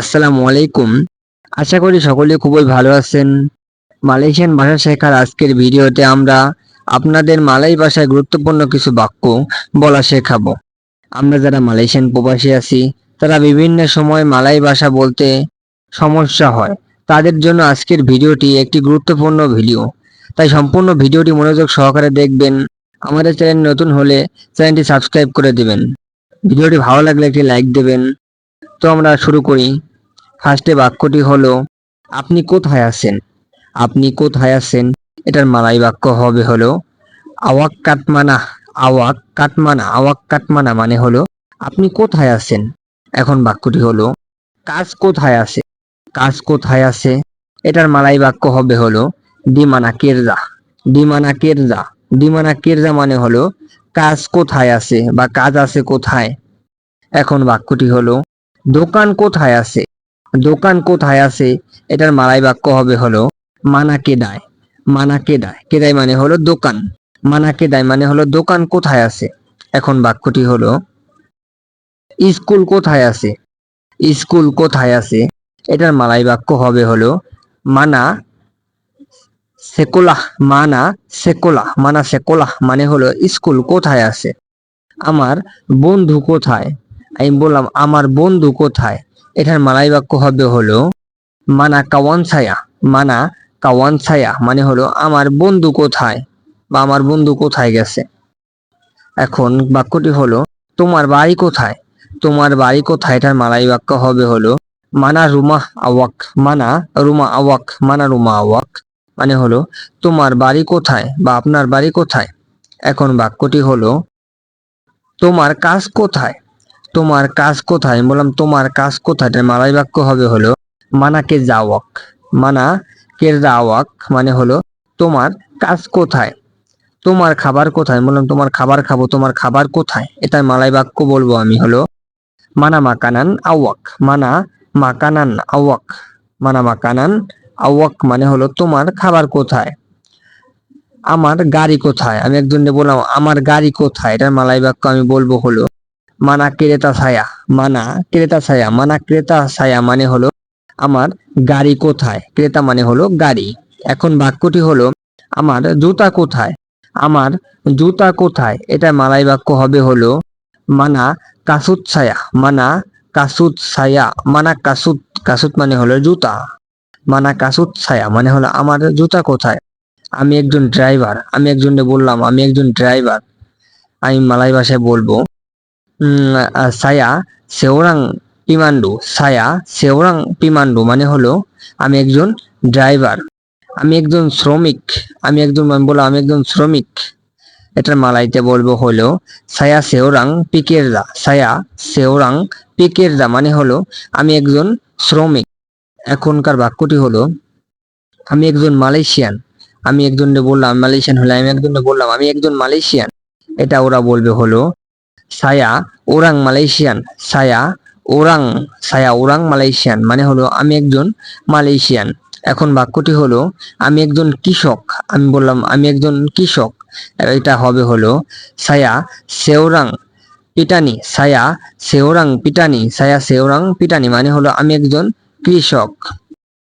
আসসালামু আলাইকুম। আশা করি সকলে খুবই ভালো আছেন। মালয়েশিয়ান ভাষা শেখার আজকের ভিডিওতে আমরা আপনাদের মালয় ভাষায় গুরুত্বপূর্ণ কিছু বাক্য বলা শেখাবো। আমরা যারা মালয়েশিয়ান প্রবাসী আছি, তারা বিভিন্ন সময় মালয় ভাষা বলতে সমস্যা হয়। তাদের জন্য আজকের ভিডিওটি একটি গুরুত্বপূর্ণ ভিডিও। তাই সম্পূর্ণ ভিডিওটি মনোযোগ সহকারে দেখবেন। আমাদের চ্যানেল নতুন হলে চ্যানেলটি সাবস্ক্রাইব করে দিবেন। ভিডিওটি ভালো লাগলে একটি লাইক দেবেন। তো আমরা শুরু করি। ফার্স্টে বাক্যটি হলো, আপনি কোথায় আছেন? আপনি কোথায় আছেন? এটার মালাই বাক্য হবে হলো, আওয়াক কাটমানা আওয়াক কাটমানা আওয়াক কাটমানা মানে হলো, আপনি কোথায় আছেন? এখন বাক্যটি হলো, কাজ কোথায় আছে? কাজ কোথায় আছে? এটার মালাই বাক্য হবে হলো, ডিমানা কেরজা ডিমানা কেরজা ডিমানা কেরজা মানে হলো, কাজ কোথায় আছে বা কাজ আছে কোথায়? এখন বাক্যটি হলো দোকান কোথায় আছে? দোকান কোথায় আছে? এটার মালাই বাক্য হবে হলো, মানা কেদায় মানা কেদায়। কেদায় মানে হলো দোকান। মানা কেদায় মানে হলো দোকান কোথায় আছে? এখন বাক্যটি হলো, স্কুল কোথায় আছে? স্কুল কোথায় আছে? এটার মালাই বাক্য হবে হলো, মানা সেকোলাহ মানা সেকোলাহ মানা সেকোলাহ মানে হলো স্কুল কোথায় আছে? আমার বন্ধু কোথায়? আমি বললাম, আমার বন্ধু কোথায়? এটার মালাই বাক্য হবে হলো, মানা কাওয়ান ছায়া মানা কাওয়ান ছায়া মানে হলো, আমার বন্ধু কোথায়? বা, আমার বন্ধু কোথায় গেছে? এখন বাক্যটি হলো, তোমার বাড়ি কোথায়? তোমার বাড়ি কোথায়? এটার মালাই বাক্য হবে হলো, মানা রুমা আওয়াক। মানা রুমা আওয়াক, মানা রুমা আওয়াক মানে হলো, তোমার বাড়ি কোথায় বা আপনার বাড়ি কোথায়? এখন বাক্যটি হলো, তোমার কাজ কোথায়? তোমার কাজ কোথায়? আমি বললাম, তোমার কাজ কোথায়? মালাই বাক্য হবে হলো, মানা মানাকে যাওয়াক। মানা কে যাওয়াক মানে হলো, তোমার কাজ কোথায়? তোমার খাবার কোথায়? বললাম, তোমার খাবার খাব, তোমার খাবার কোথায়? এটার মালাই বাক্য বলব আমি হলো, মানা মাকানান আওয়াক। মানা মাকানান আওয়াক। মানা মাকানান আওয়াক মানে হলো, তোমার খাবার কোথায়? আমার গাড়ি কোথায়? আমি একজনকে বললাম, আমার গাড়ি কোথায়? এটার মালাই বাক্য আমি বলব হলো। মানা ক্রেতা ছায়া, মানা ক্রেতা ছায়া, মানা ক্রেতা ছায়া মানে হলো আমার গাড়ি কোথায়, ক্রেতা মানে হলো গাড়ি। এখন বাক্যটি হলো, আমার জুতা কোথায়, আমার জুতা কোথায়, এটা মালাই বাক্য হবে হলো, মানা কাসুত ছায়া, মানা কাসুত ছায়া, মানা কাসুত কাসুত মানে হলো জুতা, মানা কাসুত ছায়া মানে হলো আমার জুতা কোথায়, আমি একজন ড্রাইভার, আমি একজনকে বললাম, আমি একজন ড্রাইভার, আমি মালাই ভাষায় বলব সায়া সেওরাং পিমান্ডু সায়া সেওরাং পিমান্ডু মানে হলো আমি একজন ড্রাইভার আমি একজন শ্রমিক, আমি একজন আমি বললাম আমি একজন শ্রমিক। এটার মালাইতে বলব হলো সায়া সেওরাং পিকেরদা সায়া সেওরাং পিকেরদা মানে হলো আমি একজন শ্রমিক। এখনকার বাক্যটি হলো, আমি একজন মালয়েশিয়ান, আমি একজনকে বললাম, মালয়েশিয়ান হলে আমি একজনকে বললাম, আমি একজন মালয়েশিয়ান। এটা ওরা বলবে হলো সায়া ওরাং মালয়েশিয়ান সায়া ওরাং সায়া ওরাং মালয়েশিয়ান মানে হলো আমি একজন মালয়েশিয়ান এখন বাক্যটি হলো, আমি একজন কৃষক। আমি বললাম, আমি একজন কৃষক। এটা হবে হলো, সায়া সেওরাং পিটানি। সায়া সেওরাং পিটানি। সায়া সেওরাং পিটানি মানে হলো, আমি একজন কৃষক।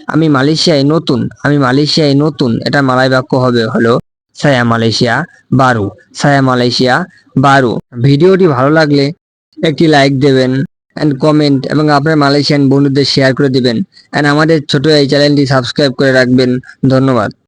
আমি মালয়েশিয়ায় নতুন। আমি মালয়েশিয়ায় নতুন। এটা মালয় বাক্য হবে হলো সায়া মালয়েশিয়া, বারু। সায়া মালয়েশিয়া, বারু। ভিডিওটি ভালো লাগলে একটি লাইক দেবেন অ্যান্ড কমেন্ট এবং আপনার মালয়েশিয়ান বন্ধুদের শেয়ার করে দিবেন। অ্যান্ড আমাদের ছোট এই চ্যানেলটি সাবস্ক্রাইব করে রাখবেন। ধন্যবাদ।